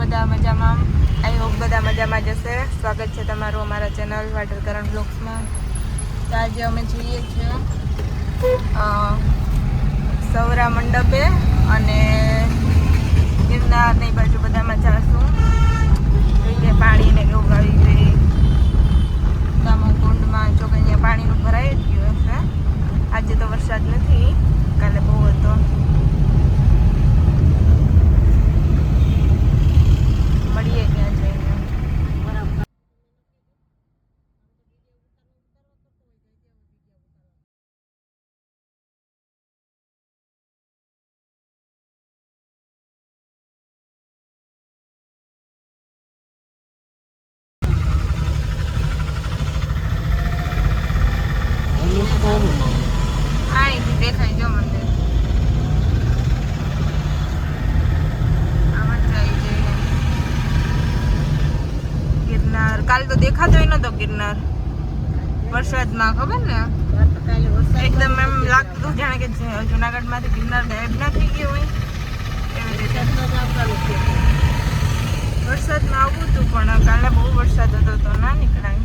બધા મજામાં? I hope બધા મજામાં જશે. સ્વાગત છે તમારું અમારા ચેનલ વાટર વાટરકરણ બ્લોગ્સમાં. તો આજે અમે જઈએ છીએ સૌરા મંડપે અને ગિરનારની બાજુ બધામાં જાશું જોઈએ પાણી ને કેવું આવી ગઈ ગામો કુંડમાં જો કે અહીંયા પાણીનું ભરાઈ જ ગયું હશે આજે તો વરસાદ નથી કાલે બહુ હતો મળીએ ત્યાં જઈને આ અહીંથી દેખાય જો મંદિર આમાં જ આવી જઈએ ગિરનાર કાલ તો દેખાતો નતો ગિરનાર. વરસાદમાં, ખબર ને? એકદમ એમ લાગતું જાણે કે જુનાગઢમાંથી ગિરનાર ગાયબ ના થઈ ગયો હોય. એવી રીતે. વરસાદમાં આવું હતું પણ કાલે બહુ વરસાદ હતો તો ના નીકળાય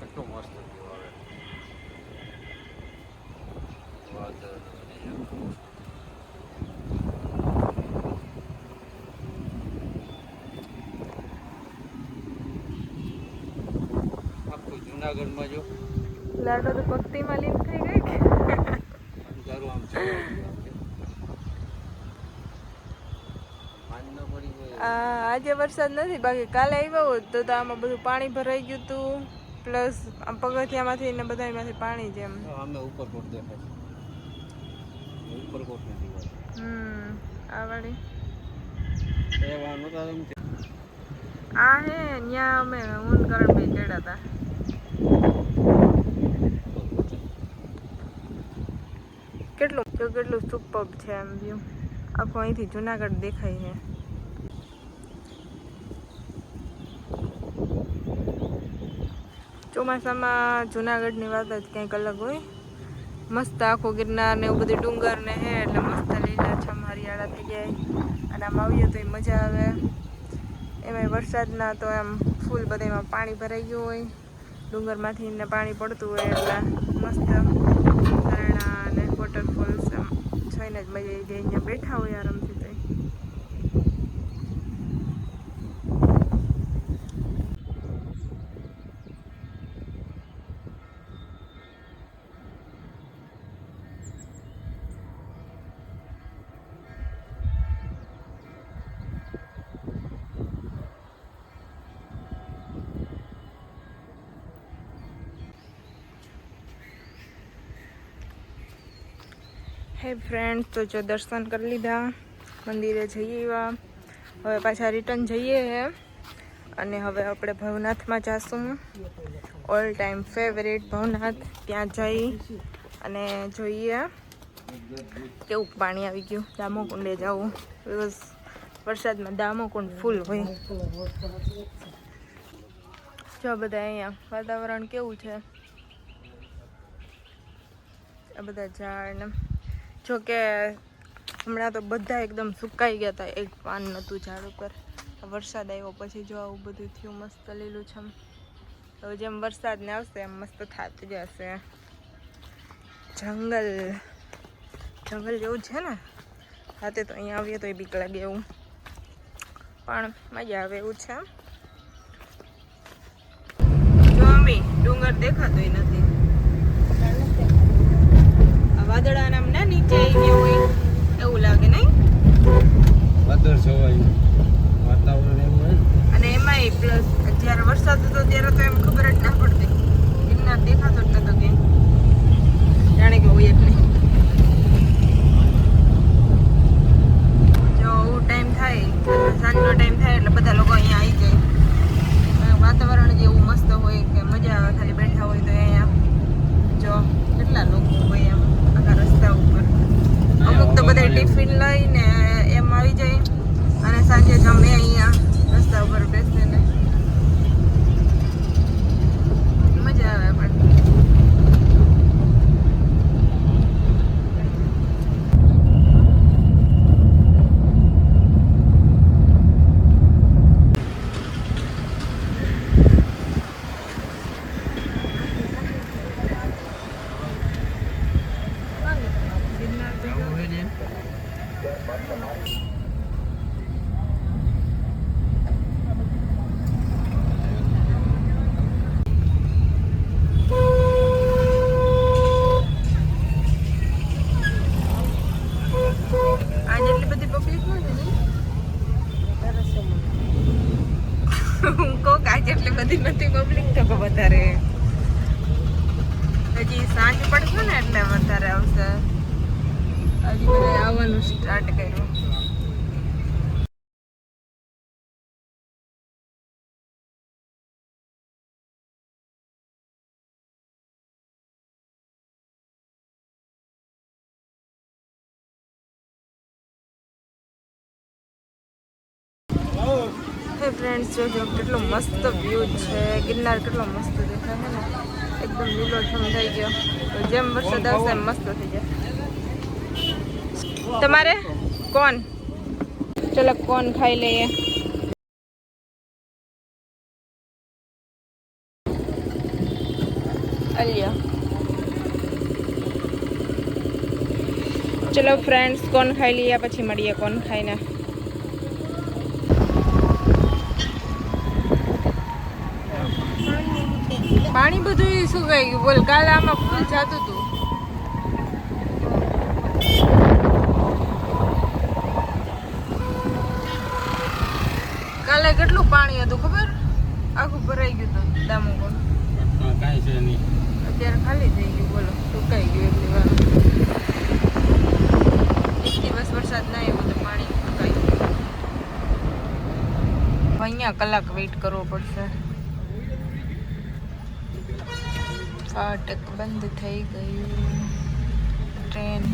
કેટલું મસ્ત view આવે વાદળ અને એમ. આખું જુનાગઢમાં જો. લાડો તો ભક્તિમાં લીન થઈ ગઈ કે? અંધારું આમ છે. આજે વરસાદ નથી બાકી કાલે આવ્યો હોત તો તો આમાં બધું પાણી ભરાઈ ગયું હતું પ્લસ આમ પગથિયામાંથી ને બધામાંથી પાણી જેમ. અમે ઉપરકોટ દેખાય. છે ઉપરકોટ નથી હમ આ વાળી. એવા નહોતા એમ છે. આ હે ન્યા અમે ઊન કરણ ભાઈ ચડ્યા હતા. કેટલું જો કેટલું સુપર છે એમ વ્યૂ આખું અહીંથી જુનાગઢ દેખાય છે. ચોમાસામાં જુનાગઢની વાત જ કંઈક અલગ હોય. મસ્ત આખો ગિરનાર ને એવું બધું ડુંગર ને હે, એટલે મસ્ત લીલાછમ હરિયાળા થઈ જાય અને આમ આવીએ તો મજા આવે. એમાંય વરસાદના તો એમ ફૂલ બધામાં પાણી ભરાઈ ગયું હોય. ડુંગરમાંથી પાણી પડતું હોય એટલે મસ્ત ઝરણા અને વોટરફોલ્સ જોઈને જ મજા આવી જાય. અહીંયા બેઠા હોય આરામથી. હે ફ્રેન્ડ તો જો દર્શન કરી લીધા, મંદિરે જઈએ એવા હવે પાછા રિટર્ન જઈએ હે. અને હવે આપણે ભવનાથમાં જાશું. ઓલ ટાઈમ ફેવરેટ ભવનાથ, ત્યાં જઈ અને જોઈએ. કેવું પાણી આવી ગયું? દામોકુંડે જવું. બિકોઝ વરસાદમાં દામોકુંડ ફૂલ હોય. જો બધા અહીંયા, વાતાવરણ કેવું છે? આ બધા ઝાડ ને જો કે હમણાં તો બધા એકદમ સુકાઈ ગયા હતા એક પાન નહોતું ઝાડ ઉપર. વરસાદ આવ્યો પછી જો આવું બધું થયું મસ્ત લીલું છમ હવે જેમ વરસાદ ને આવશે એમ મસ્ત થતું જશે. જંગલ. જંગલ જેવું છે ને? રાતે તો અહીંયા આવીએ તો એ બીક લાગે એવું. પણ મજા આવે એવું છે. જો અમી ડુંગર દેખાતોય નથી. આ વાદળા આમ ના નીચે આવી ગયા હોય એવું લાગે નહીં વાદળ વાતાવરણ એવું હોય. અને એમાંય પ્લસ જ્યારે વરસાદ હતો ત્યારે તો એમ ખબર જ ના પડતી. ગિરનાર દેખાતો જ નતો કે. જાણે કે હોય જ નહીં. જો એવું ટાઈમ થાય સાંજનો ટાઈમ થાય એટલે બધા લોકો અહીંયા આવી જાય. વાતાવરણ જે એવું મસ્ત હોય કે મજા આવે ખાલી બેઠા હોય તો અહીંયા. જો કેટલા લોકો હોય એમ આખા રસ્તા ઉપર. અમુક તો બધા ટિફિન લઈને એમ આવી જાય. સાંજે જમે અહીંયા રસ્તા ઉપર બેસીને મજા આવે એટલે વધારે આવશે. હજી આવવાનું સ્ટાર્ટ કર્યું. ફ્રેન્ડ્સ જોજો કેટલો મસ્ત વ્યૂ છે. ગિરનાર કેટલો મસ્ત દેખાય છે ને. એકદમ લીલોછમ થઈ ગયો. તો જેમ વરસાદ આવશે એમ મસ્ત થઈ જાય તમારે કોણ ચલો કોણ ખાઈ લઈએ. અલ્યા. ચલો ફ્રેન્ડ્સ કોણ ખાઈ લઈએ પછી મળીએ કોણ ખાઈને. પાણી બધું સુકાઈ ગયું? બોલ કાલે આમાં ફૂલ જતું હતું કાલે કેટલું પાણી હતું ખબર? આખું ભરાઈ ગયું હતું દામો હા કાંઈ છે નહીં. અત્યારે ખાલી થઈ ગયું બોલો સુકાઈ ગયું એટલી વાર. એક દિવસ વરસાદ ના આવ્યો તો પાણી સુકાઈ ગયું. અહીંયા કલાક વેઇટ કરવો પડશે. ફાટક બંધ થઈ ગયું. ટ્રેન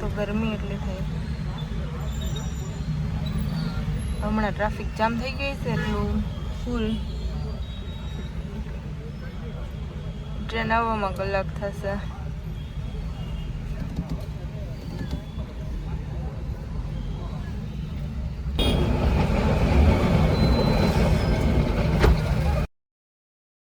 તો ગરમી એટલી થઈ હમણાં ટ્રાફિક જામ થઈ ગઈ છે એટલું ફૂલ. ટ્રેન આવવામાં કલાક થશે.